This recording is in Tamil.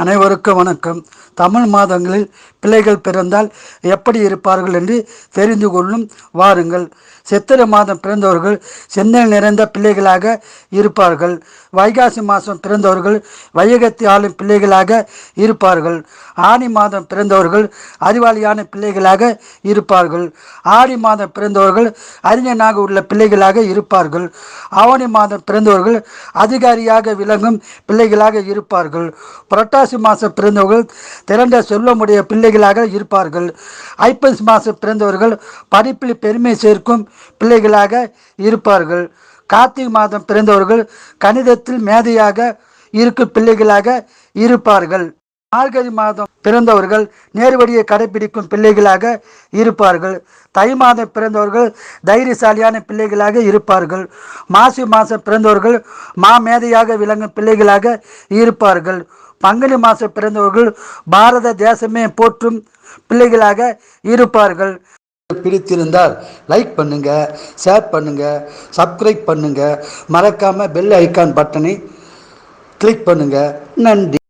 அனைவருக்கும் வணக்கம். தமிழ் மாதங்களில் பிள்ளைகள் பிறந்தால் எப்படி இருப்பார்கள் என்று தெரிந்து கொள்ளும் வாருங்கள். சித்திரை மாதம் பிறந்தவர்கள் சென்னையில் நிறைந்த பிள்ளைகளாக இருப்பார்கள். வைகாசி மாதம் பிறந்தவர்கள் வையகத்தி ஆளும் பிள்ளைகளாக இருப்பார்கள். ஆனி மாதம் பிறந்தவர்கள் அறிவாளியான பிள்ளைகளாக இருப்பார்கள். ஆடி மாதம் பிறந்தவர்கள் அறிஞனாக உள்ள பிள்ளைகளாக இருப்பார்கள். ஆவணி மாதம் பிறந்தவர்கள் அதிகாரியாக விளங்கும் பிள்ளைகளாக இருப்பார்கள். புரட்டா புரட்டாசி மாதம் பிறந்தவர்கள் திரண்ட செல்வமுடைய பிள்ளைகளாக இருப்பார்கள். ஐப்பசி மாதம் பிறந்தவர்கள் படிப்பில் பெருமை சேர்க்கும் பிள்ளைகளாக இருப்பார்கள். கார்த்திகை மாதம் பிறந்தவர்கள் கணிதத்தில் மேதையாக இருக்கும் பிள்ளைகளாக இருப்பார்கள். மார்கழி மாதம் பிறந்தவர்கள் நேர்வடியை கடைபிடிக்கும் பிள்ளைகளாக இருப்பார்கள். தை மாதம் பிறந்தவர்கள் தைரியசாலியான பிள்ளைகளாக இருப்பார்கள். மாசி மாதம் பிறந்தவர்கள் மாமேதையாக விளங்கும் பிள்ளைகளாக இருப்பார்கள். பங்குனி மாதம் பிறந்தவர்கள் பாரத தேசமே போற்றும் பிள்ளைகளாக இருப்பார்கள். பிடித்திருந்தால் லைக் பண்ணுங்க ஷேர் பண்ணுங்க சப்ஸ்கிரைப் பண்ணுங்க. மறக்காம பெல் ஐக்கான் பட்டனை கிளிக் பண்ணுங்க. நன்றி.